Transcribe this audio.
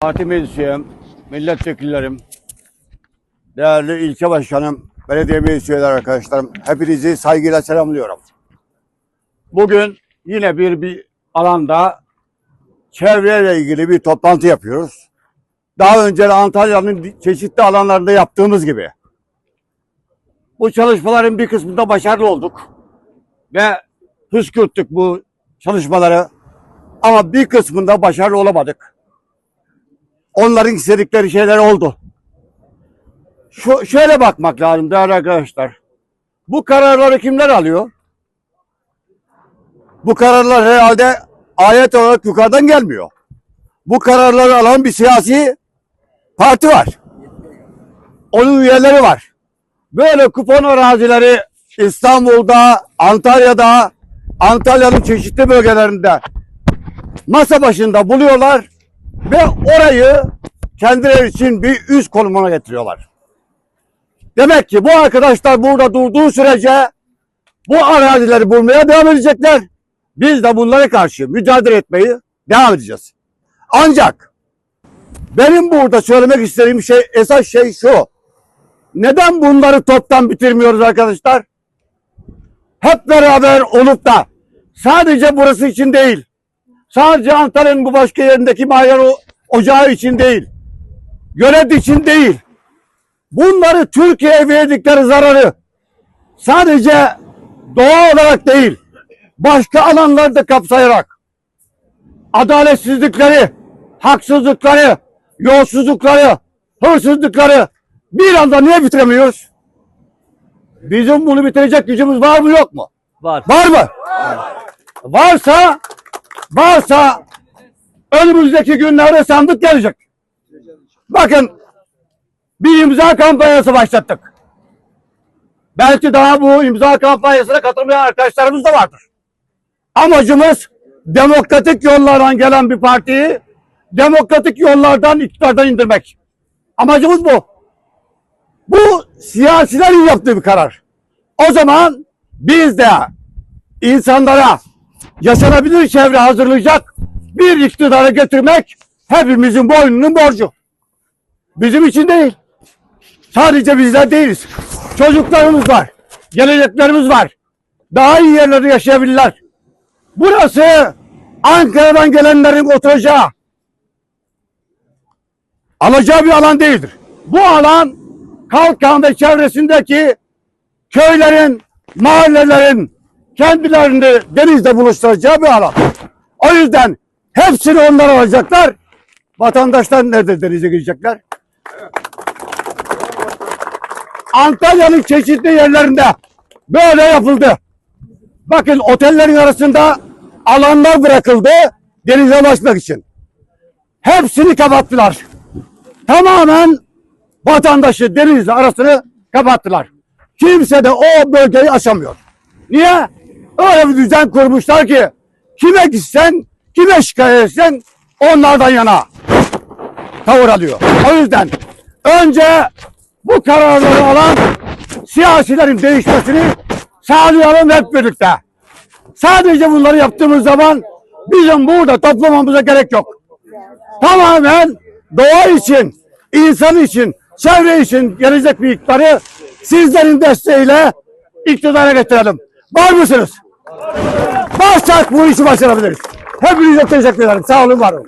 Parti meclis üyem, milletvekillerim, değerli ilçe başkanım, belediye meclis üyeleri arkadaşlarım, hepinizi saygıyla selamlıyorum. Bugün yine bir, bir alanda çevreyle ilgili bir toplantı yapıyoruz. Daha önce Antalya'nın çeşitli alanlarında yaptığımız gibi. Bu çalışmaların bir kısmında başarılı olduk ve püskürttük bu çalışmaları ama bir kısmında başarılı olamadık onların istedikleri şeyler oldu. Şu, şöyle bakmak lazım değerli arkadaşlar. Bu kararları kimler alıyor? Bu kararlar herhalde ayet olarak yukarıdan gelmiyor. Bu kararları alan bir siyasi parti var. Onun üyeleri var. Böyle kupon arazileri İstanbul'da, Antalya'da, Antalya'nın çeşitli bölgelerinde masa başında buluyorlar ve orayı kendileri için bir üst konumuna getiriyorlar. Demek ki bu arkadaşlar burada durduğu sürece bu arazileri bulmaya devam edecekler. Biz de bunlara karşı mücadele etmeyi devam edeceğiz. Ancak benim burada söylemek istediğim şey esas şey şu. Neden bunları toptan bitirmiyoruz arkadaşlar? Hep beraber olup da sadece burası için değil, Sadece Antalya'nın bu başka yerindeki mayer ocağı için değil. Yönet için değil. Bunları Türkiye'ye verdikleri zararı sadece doğa olarak değil, başka alanlarda kapsayarak adaletsizlikleri, haksızlıkları, yolsuzlukları, hırsızlıkları bir anda niye bitiremiyoruz? Bizim bunu bitirecek gücümüz var mı yok mu? Var. Var mı? Varsa varsa önümüzdeki günlerde sandık gelecek. Bakın bir imza kampanyası başlattık. Belki daha bu imza kampanyasına katılmayan arkadaşlarımız da vardır. Amacımız demokratik yollardan gelen bir partiyi demokratik yollardan iktidardan indirmek. Amacımız bu. Bu siyasilerin yaptığı bir karar. O zaman biz de insanlara yaşanabilir çevre hazırlayacak bir iktidara getirmek hepimizin boynunun borcu. Bizim için değil. Sadece bizler değiliz. Çocuklarımız var. Geleceklerimiz var. Daha iyi yerlerde yaşayabilirler. Burası Ankara'dan gelenlerin oturacağı, alacağı bir alan değildir. Bu alan Kalkan ve çevresindeki köylerin, mahallelerin kendilerini denizde buluşturacağı bir alan. O yüzden hepsini onlar alacaklar. Vatandaşlar nerede denize girecekler? Antalya'nın çeşitli yerlerinde böyle yapıldı. Bakın otellerin arasında alanlar bırakıldı denize ulaşmak için. Hepsini kapattılar. Tamamen vatandaşı denizle arasını kapattılar. Kimse de o bölgeyi aşamıyor. Niye? Öyle bir düzen kurmuşlar ki kime gitsen, kime şikayet etsen onlardan yana tavır alıyor. O yüzden önce bu kararları alan siyasilerin değişmesini sağlayalım hep birlikte. Sadece bunları yaptığımız zaman bizim burada toplamamıza gerek yok. Tamamen doğa için, insan için, çevre için gelecek bir iktidarı sizlerin desteğiyle iktidara getirelim. Var mısınız? Varsak bu işi başarabiliriz. Hepinize teşekkür ederim. Sağ olun, var olun.